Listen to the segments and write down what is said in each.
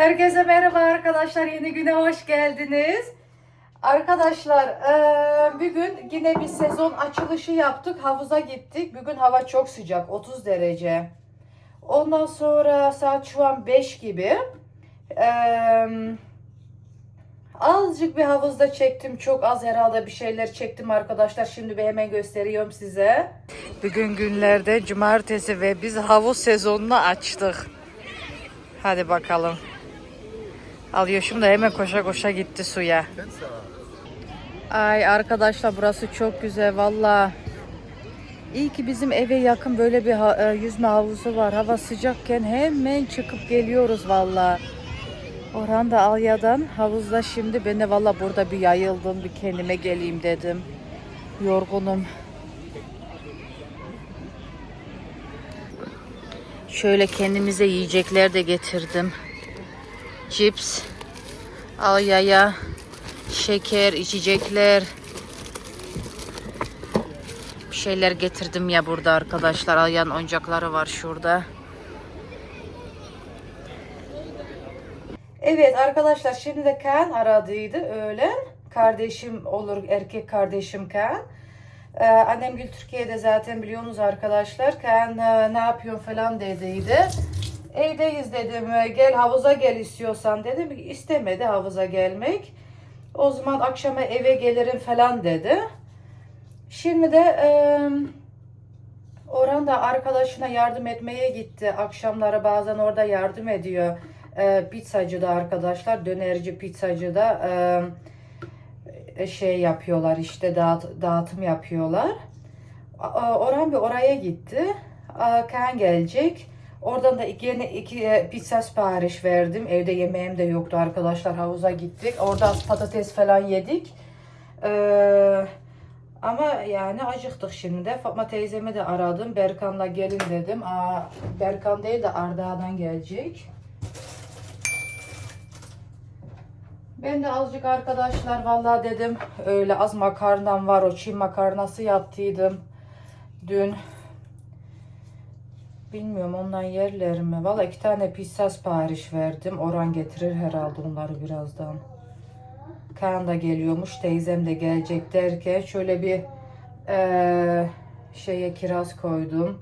Herkese merhaba arkadaşlar. Yeni güne hoş geldiniz. Arkadaşlar eee, bugün yine bir sezon açılışı yaptık. Havuza gittik. Bugün hava çok sıcak. 30 derece. Ondan sonra saat şu an 5 gibi. Eee, azıcık bir havuzda çektim. Çok az herhalde bir şeyler çektim arkadaşlar. Şimdi bir hemen gösteriyorum size. Bugün günlerde cumartesi ve biz havuz sezonunu açtık. Hadi bakalım. Alıyorşum da hemen koşa koşa gitti suya. Ay arkadaşlar burası çok güzel valla. İyi ki bizim eve yakın böyle bir e, yüzme havuzu var. Hava sıcakken hemen çıkıp geliyoruz valla. Orhan da Alya'dan havuzda şimdi ben de valla burada bir yayıldım. Bir kendime geleyim dedim. Yorgunum. Şöyle kendimize yiyecekler de getirdim. Cips, Alya'ya şeker, içecekler. Bir şeyler getirdim ya burada arkadaşlar. Alya'nın oyuncakları var şurada. Evet arkadaşlar şimdi de Kaan aradıydı öğlen. Kardeşim olur erkek kardeşim Kaan. Ee, annem Gül Türkiye'de zaten biliyorsunuz arkadaşlar. Kaan e, ne yapıyorsun falan dediydi. Evdeyiz dedim e, gel havuza gel istiyorsan dedim. İstemedi havuza gelmek. O zaman akşama eve gelirim falan dedi. Şimdi de e, Orhan da arkadaşına yardım etmeye gitti. Akşamları bazen orada yardım ediyor. E, pizzacı da arkadaşlar, dönerci pizzacı da e, şey yapıyorlar işte dağıt, dağıtım yapıyorlar. A- Orhan bir oraya gitti. A, Kaan gelecek. Oradan da yine iki e, pizza sipariş verdim. Evde yemeğim de yoktu arkadaşlar. Havuza gittik. Orada patates falan yedik. Ee, ama yani acıktık şimdi de. Fatma teyzemi de aradım. Berkan'la gelin dedim. Aa, Berkan değil de Arda'dan gelecek. Ben de azıcık arkadaşlar vallahi dedim öyle az makarnam var o Çin makarnası yaptıydım dün. Bilmiyorum ondan yerler mi? Valla iki tane pizza sipariş verdim. Orhan getirir herhalde onları birazdan. Kaan da geliyormuş. Teyzem de gelecek derken şöyle bir eee, şeye kiraz koydum.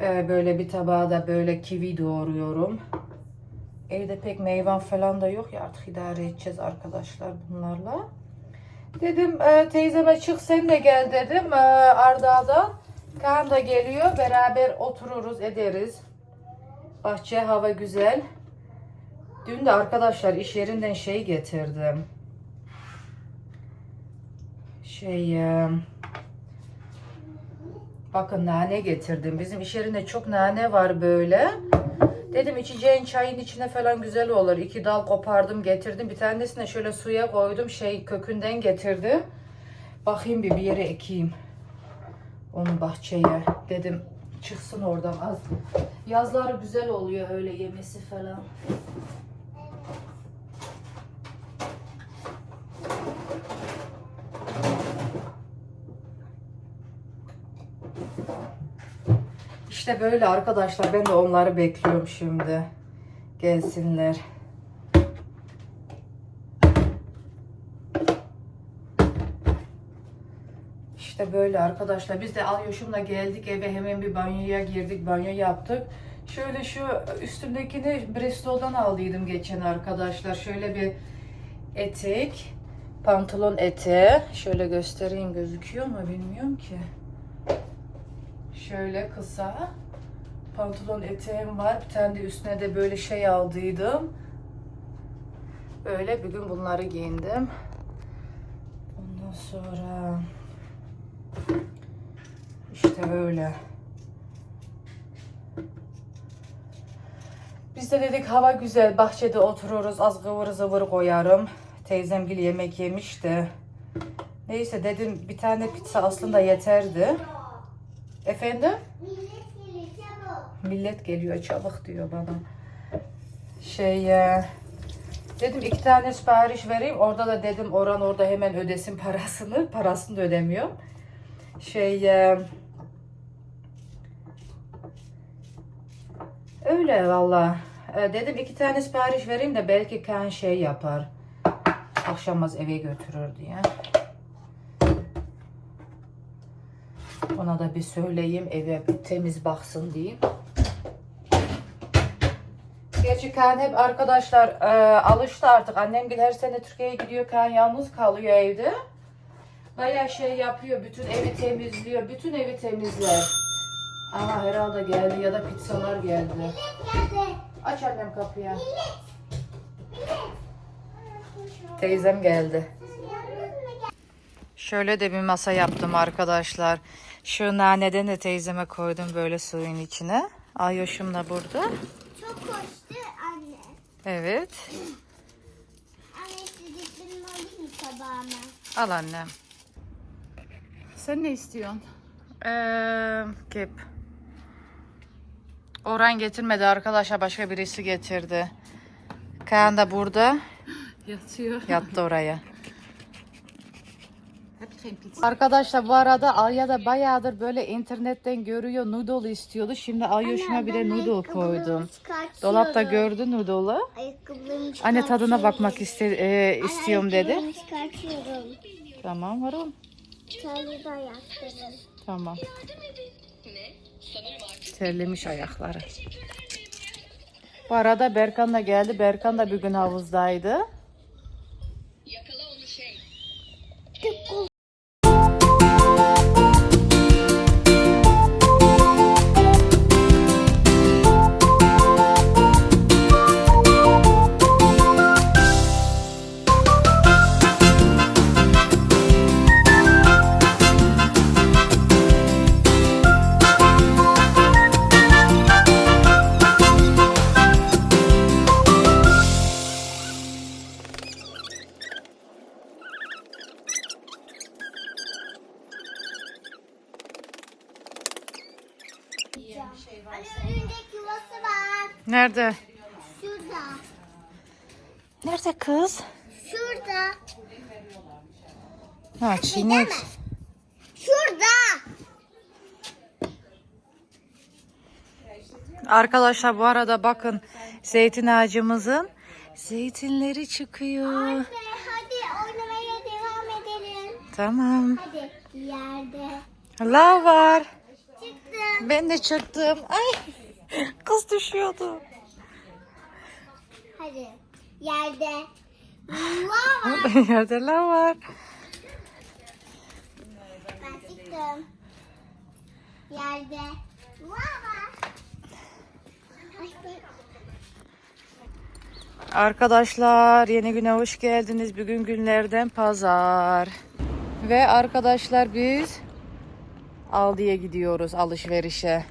Eee, böyle bir tabağa da böyle kivi doğruyorum. Evde pek meyvan falan da yok ya artık idare edeceğiz arkadaşlar bunlarla. Dedim e, teyzeme çık sen de gel dedim e, Arda'dan. Kaan da geliyor beraber otururuz ederiz. Bahçe hava güzel. Dün de arkadaşlar iş yerinden şey getirdim. Şey e, bakın nane getirdim. Bizim iş yerinde çok nane var böyle. Dedim içeceğin çayın içine falan güzel olur. İki dal kopardım getirdim. Bir tanesini şöyle suya koydum. Şey kökünden getirdim. Bakayım bir bir yere ekeyim. Onu bahçeye. Dedim çıksın oradan az. Yazları güzel oluyor öyle yemesi falan. İşte böyle arkadaşlar. Ben de onları bekliyorum şimdi. Gelsinler. İşte böyle arkadaşlar. Biz de Alyoşum'la geldik eve hemen bir banyoya girdik. Banyo yaptık. Şöyle şu üstümdekini Bristol'dan aldıydım geçen arkadaşlar. Şöyle bir etek. Pantolon eteği. Şöyle göstereyim gözüküyor mu bilmiyorum ki. Şöyle kısa pantolon eteğim var. Bir tane de üstüne de böyle şey aldıydım. Böyle bugün bunları giyindim. Ondan sonra işte böyle. Biz de dedik hava güzel. Bahçede otururuz. Az kıvır zıvır koyarım. Teyzemgil yemek yemişti. Neyse dedim bir tane pizza aslında yeterdi. Efendim? Millet gelir çabuk. Millet geliyor çabuk diyor bana. Şey e, dedim iki tane sipariş vereyim. Orada da dedim Orhan orada hemen ödesin parasını. Parasını da ödemiyor. Şey e, öyle valla. e, dedim iki tane sipariş vereyim de belki Kaan şey yapar. Akşamaz eve götürür diye. Ona da bir söyleyeyim eve bir temiz baksın diyeyim. Gerçi Kaan hep arkadaşlar e, alıştı artık. Annem her sene Türkiye'ye gidiyor. Kaan yalnız kalıyor evde. Baya şey yapıyor. Bütün evi temizliyor. Bütün evi temizler. Ama herhalde geldi ya da pizzalar geldi. Geldi. Aç annem kapıyı. Teyzem geldi. Şöyle de bir masa yaptım arkadaşlar. Şu naneden de teyzeme koydum böyle suyun içine. Ayoşum da burada. Çok hoştu anne. Evet. Anne istediklerimi alayım mı tabağıma? Al annem. Sen ne istiyorsun? Ee, kep. Orhan getirmedi arkadaşlar. Başka birisi getirdi. Kaan da burada. Yatıyor. Yattı oraya. Arkadaşlar bu arada Alya da bayağıdır böyle internetten görüyor noodle istiyordu. Şimdi Alyoş'uma bir de noodle koydum. Dolapta gördü noodle'ı. Ayakkabılarımı Anne tadına bakmak iste, e, istiyorum dedi. Tamam varım. Terli de ayaklarım. Tamam. Terlemiş ayakları. Bu arada Berkan da geldi. Berkan da bir gün havuzdaydı. Örümcek yuvası var. Nerede? Şurada. Nerede kız? Şurada. Ha çiğnek. Şurada. Arkadaşlar bu arada bakın zeytin ağacımızın zeytinleri çıkıyor. Anne hadi oynamaya devam edelim. Tamam. Hadi yerde. Lav var. Ben de çıktım. Ay kız düşüyordu. Hadi yerde. Lava. Yerde lav var. Ben çıktım. Yerde. Lava. Arkadaşlar yeni güne hoş geldiniz. Bugün günlerden pazar. Ve arkadaşlar biz Aldi'ye gidiyoruz alışverişe.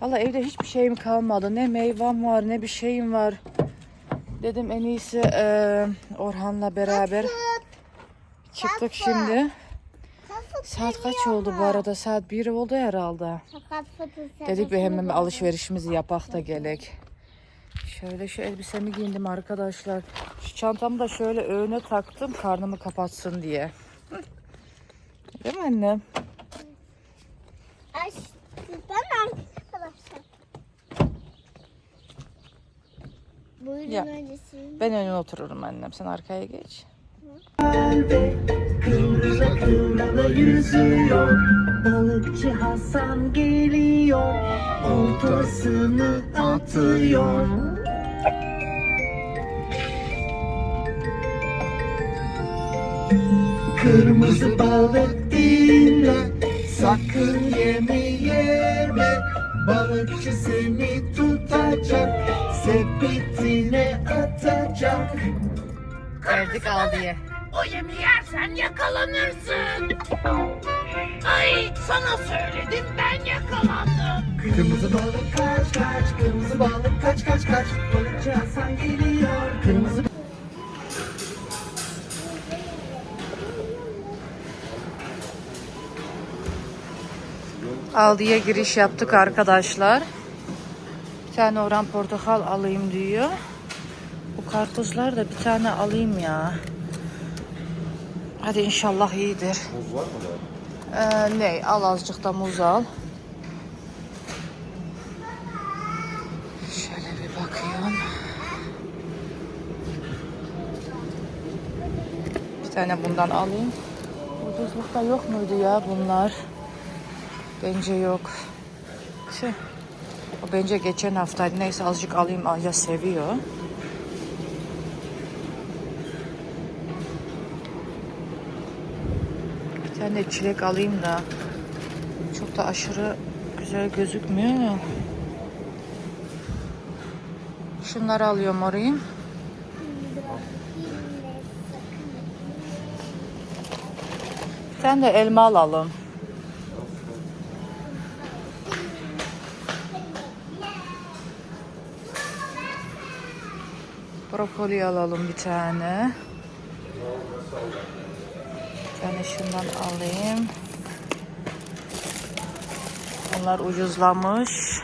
Valla evde hiçbir şeyim kalmadı. Ne meyvem var ne bir şeyim var. Dedim en iyisi eee, Orhan'la beraber çıktık şimdi. Saat kaç oldu bu arada? Saat 1 oldu herhalde. Dedik bir hemen bir alışverişimizi yapak da gelek. Şöyle şu elbisemi giyindim arkadaşlar. Şu çantamı da şöyle öne taktım karnımı kapatsın diye. Değil mi annem? Ay, ben arkadaşlar. Buyurun Ya. öncesi. Ben önüne otururum annem. Sen arkaya geç. Kıvrıla kıvrıla yüzüyor Balıkçı Hasan geliyor Oltasını atıyor Kırmızı balık dinle Sakın yeme yeme Balıkçı seni tutacak Sepetine atacak Geldik Aldi'ye. O yemi yersen yakalanırsın. Ay sana söyledim ben yakalandım. Kırmızı balık kaç kaç, kırmızı balık kaç kaç kaç. Balıkçı Hasan geliyor. Kırmızı Aldi'ye giriş yaptık arkadaşlar tane oran portakal alayım diyor. Bu karpuzlar da bir tane alayım ya. Hadi inşallah iyidir. Muz var mı? Ee, ne? Al azıcık da muz al. Şöyle bir bakıyorum. Bir tane bundan alayım. Ucuzlukta yok muydu ya bunlar? Bence yok. Şey, o bence geçen haftaydı. Neyse azıcık alayım. Ayla seviyor. Bir tane çilek alayım da çok da aşırı güzel gözükmüyor. Şunları alıyorum orayı. Sen de elma alalım. Brokoli alalım bir tane. Bir şundan alayım. Onlar ucuzlamış.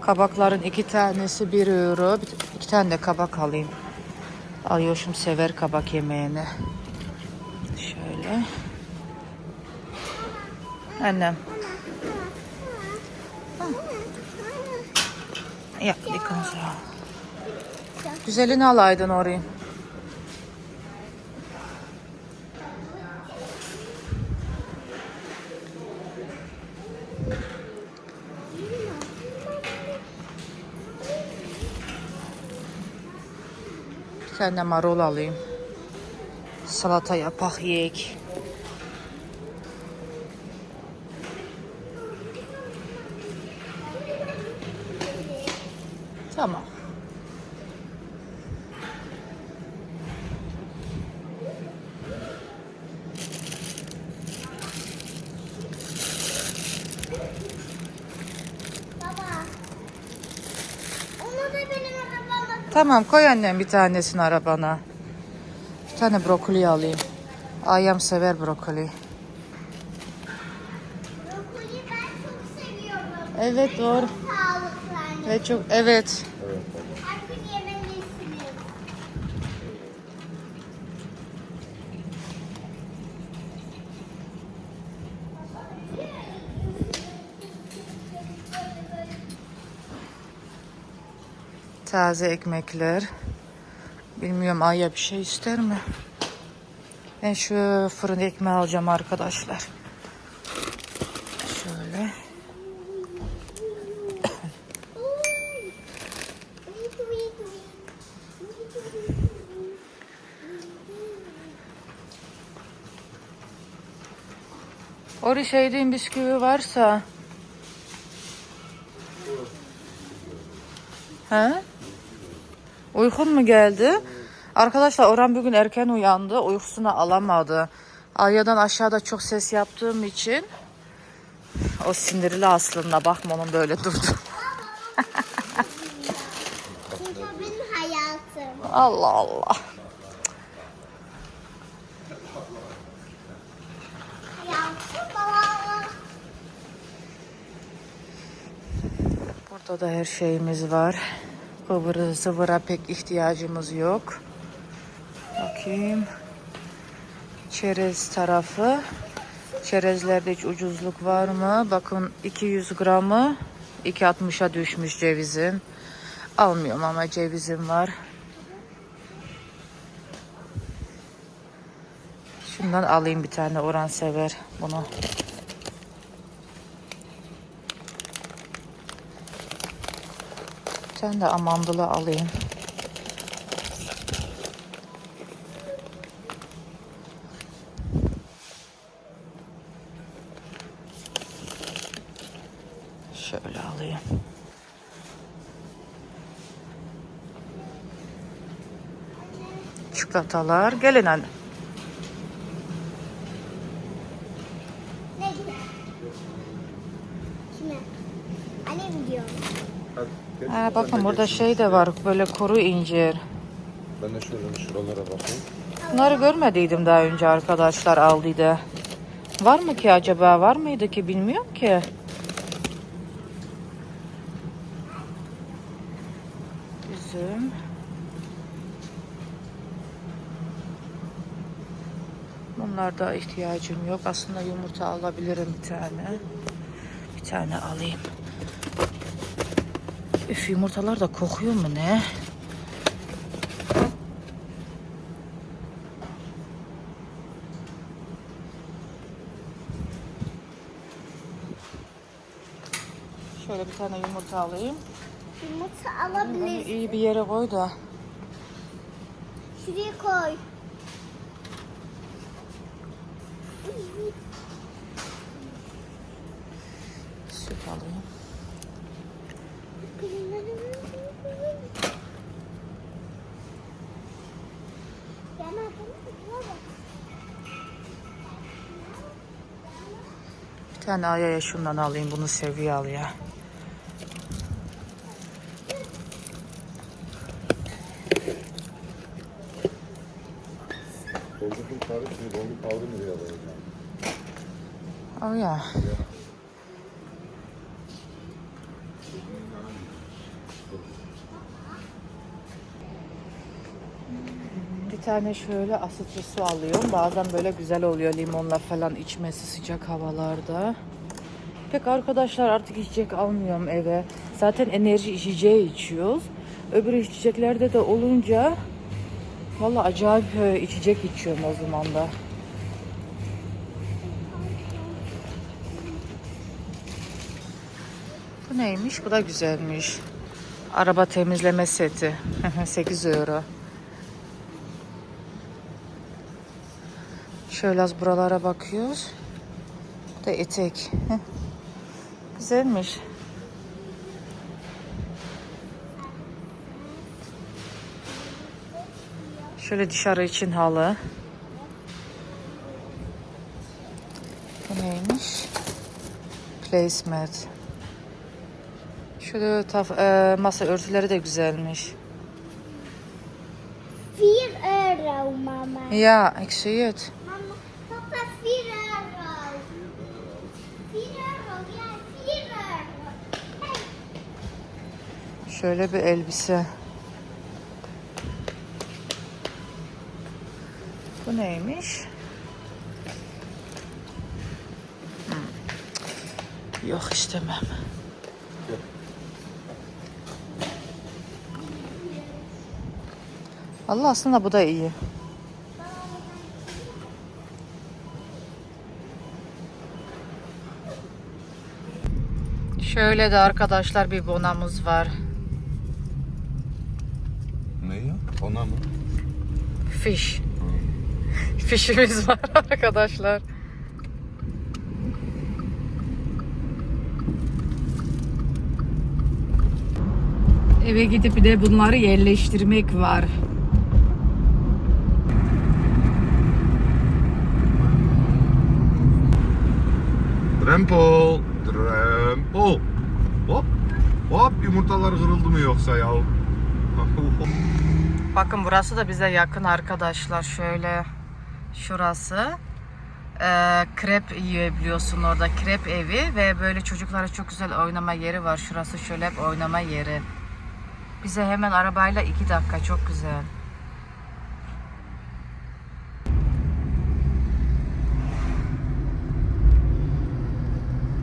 Kabakların iki tanesi 1 euro. Bir- iki tane de kabak alayım. Alıyorşum sever kabak yemeğini. Şöyle. Annem. Ya dikkat sağ. Güzelini alaydın orayı. Bir tane marul alayım. Salata yapak yiyek. Tamam koy annem bir tanesini arabana. Bir tane brokoli alayım. Ayam sever brokoli. Brokoli ben çok seviyorum. Evet doğru. Sağlıklı anne. Evet çok evet. Taze ekmekler. Bilmiyorum Ayya bir şey ister mi? Ben şu fırın ekmeği alacağım arkadaşlar. Şöyle. Orada şeydiğin bisküvi varsa. He? Uykun mu geldi? Arkadaşlar Orhan bugün erken uyandı. Uykusunu alamadı. Arya'dan aşağıda çok ses yaptığım için o sinirli aslında. Bakma onun böyle durdu. Çünkü benim hayatım. Allah Allah. Hayatım baba. Burada da her şeyimiz var. Kıvırı zıvıra pek ihtiyacımız yok. Bakayım. Çerez tarafı. Çerezlerde hiç ucuzluk var mı? Bakın 200 gramı 2.60'a düşmüş cevizin. Almıyorum ama cevizim var. Şundan alayım bir tane oran sever bunu. Tane de amandılı alayım. Şöyle alayım. Çikolatalar. Gelin anne. Ne güzel. Kime? Anne mi diyor? Ha, bakın burada şey de var. Böyle kuru incir. Ben de şöyle şuralara bakayım. Bunları görmediydim daha önce arkadaşlar aldıydı. Var mı ki acaba? Var mıydı ki bilmiyorum ki. Üzüm. Bunlarda ihtiyacım yok. Aslında yumurta alabilirim bir tane. Bir tane alayım. Üf yumurtalar da kokuyor mu ne? Şöyle bir tane yumurta alayım. Yumurta alabilirsin. İyi bir yere koy da. Şuraya koy. Tane Aya'ya şundan alayım. Bunu seviyor al ya. Diye. Al ya. Bir tane şöyle asitli su alıyorum. Bazen böyle güzel oluyor limonla falan içmesi sıcak havalarda. Pek arkadaşlar artık içecek almıyorum eve. Zaten enerji içeceği içiyoruz. Öbür içeceklerde de olunca Valla acayip e, içecek içiyorum o zaman da. Bu neymiş? Bu da güzelmiş. Araba temizleme seti. 8 euro. Şöyle az buralara bakıyoruz. Bu da etek. Güzelmiş. Şöyle dışarı için halı. Bu neymiş? Placemat. Şöyle taf, e, masa örtüleri de güzelmiş. 4 euro mama. Ja, ik zie het. Mama, papa 4 euro. 4 euro, ja 4 euro. Hey. Şöyle bir elbise. Bu neymiş? Hmm. Yok istemem. Allah aslında bu da iyi. Şöyle de arkadaşlar bir bonamız var. Ne Ona mı? Fish. Fishimiz var arkadaşlar. Eve gidip bir de bunları yerleştirmek var. Drempel. Drempel. Hop. Hop yumurtalar kırıldı mı yoksa ya? Bakın burası da bize yakın arkadaşlar. Şöyle şurası. Ee, krep yiyebiliyorsun orada. Krep evi ve böyle çocuklara çok güzel oynama yeri var. Şurası şöyle oynama yeri. Bize hemen arabayla iki dakika. Çok güzel.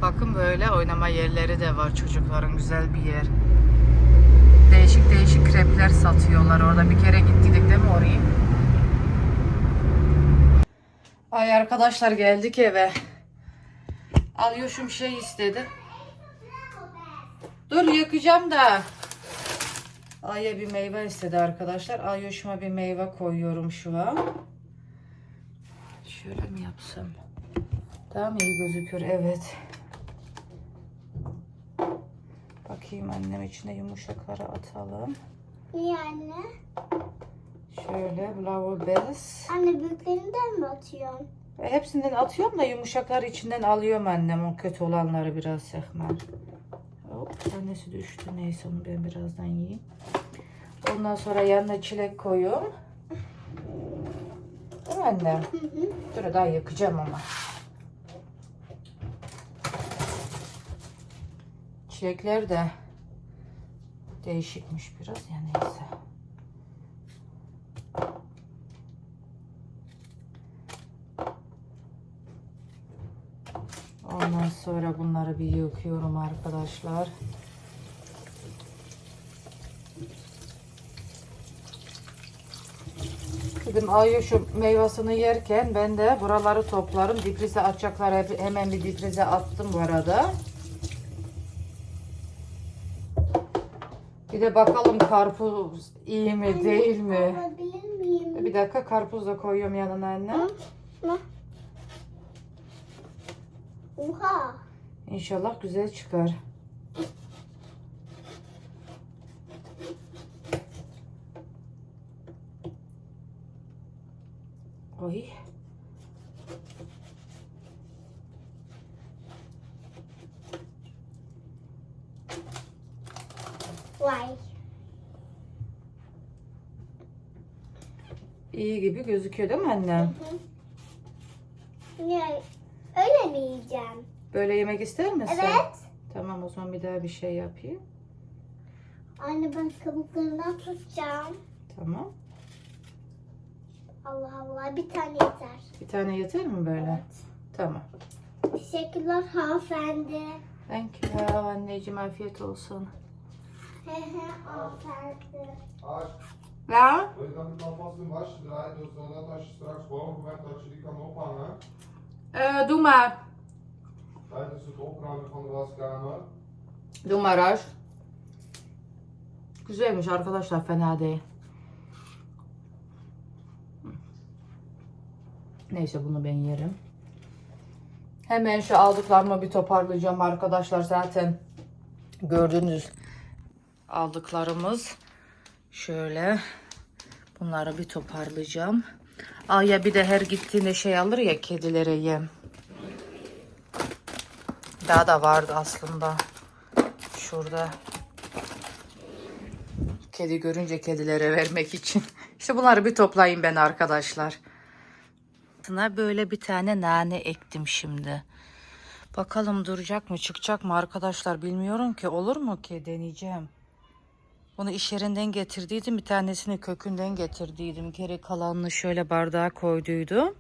Bakın böyle oynama yerleri de var çocukların güzel bir yer. Değişik değişik krepler satıyorlar orada. Bir kere gittiydik değil mi oraya? Ay arkadaşlar geldik eve. Alyoşum şey istedi. Dur yakacağım da. Ay'a bir meyve istedi arkadaşlar. Alyoşuma bir meyve koyuyorum şu an. Şöyle mi yapsam? Daha mı iyi gözüküyor? Evet. Bakayım annem içine yumuşakları atalım. Niye anne? Şöyle Blower Bells. Anne büyüklerinden mi atıyorsun? E, Hepsinden atıyorum da yumuşakları içinden alıyorum annem. O kötü olanları biraz sekmer. Hop tanesi düştü. Neyse onu ben birazdan yiyeyim. Ondan sonra yanına çilek koyuyorum. Değil mi annem? Dur daha yakacağım ama. Çilekler de değişikmiş biraz ya neyse. Ondan sonra bunları bir yıkıyorum arkadaşlar. Dedim Ayuş'um meyvasını yerken ben de buraları toplarım. Diprize atacaklar hemen bir diprize attım bu arada. Bir de bakalım karpuz iyi mi değil mi? Alabilir miyim? Bir dakika karpuz da koyuyorum yanına anne. Hı? Oha. İnşallah güzel çıkar. Oy. Vay. İyi gibi gözüküyor değil mi annem? Ne? Öyle mi yiyeceğim? Böyle yemek ister misin? Evet. Tamam o zaman bir daha bir şey yapayım. Anne ben kabuklarından tutacağım. Tamam. Allah Allah bir tane yeter. Bir tane yeter mi böyle? Tamam. Teşekkürler hanımefendi. Thank you anneciğim afiyet olsun. Ja? Soll ich damit noch was im Wasch drei, du sollst das straks morgen met dat je die kan ophangen. Ee, doe maar. Doe maar Raj. Güzelmiş arkadaşlar fena değil. Neyse bunu ben yerim. Hemen şu aldıklarımı bir toparlayacağım arkadaşlar zaten gördüğünüz aldıklarımız şöyle bunları bir toparlayacağım. Aya bir de her gittiğinde şey alır ya kedilere yem. Daha da vardı aslında. Şurada. Kedi görünce kedilere vermek için. İşte bunları bir toplayayım ben arkadaşlar. Böyle bir tane nane ektim şimdi. Bakalım duracak mı çıkacak mı arkadaşlar bilmiyorum ki olur mu ki deneyeceğim. Bunu iş yerinden getirdiydim bir tanesini kökünden getirdiydim. Geri kalanını şöyle bardağa koyduydum.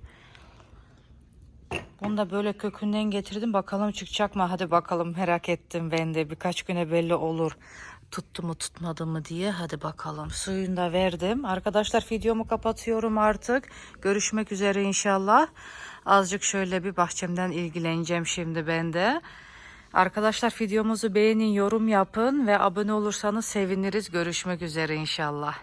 Bunu da böyle kökünden getirdim. Bakalım çıkacak mı? Hadi bakalım merak ettim ben de. Birkaç güne belli olur. Tuttu mu tutmadı mı diye. Hadi bakalım. Suyunu da verdim. Arkadaşlar videomu kapatıyorum artık. Görüşmek üzere inşallah. Azıcık şöyle bir bahçemden ilgileneceğim şimdi ben de. Arkadaşlar videomuzu beğenin, yorum yapın ve abone olursanız seviniriz. Görüşmek üzere inşallah.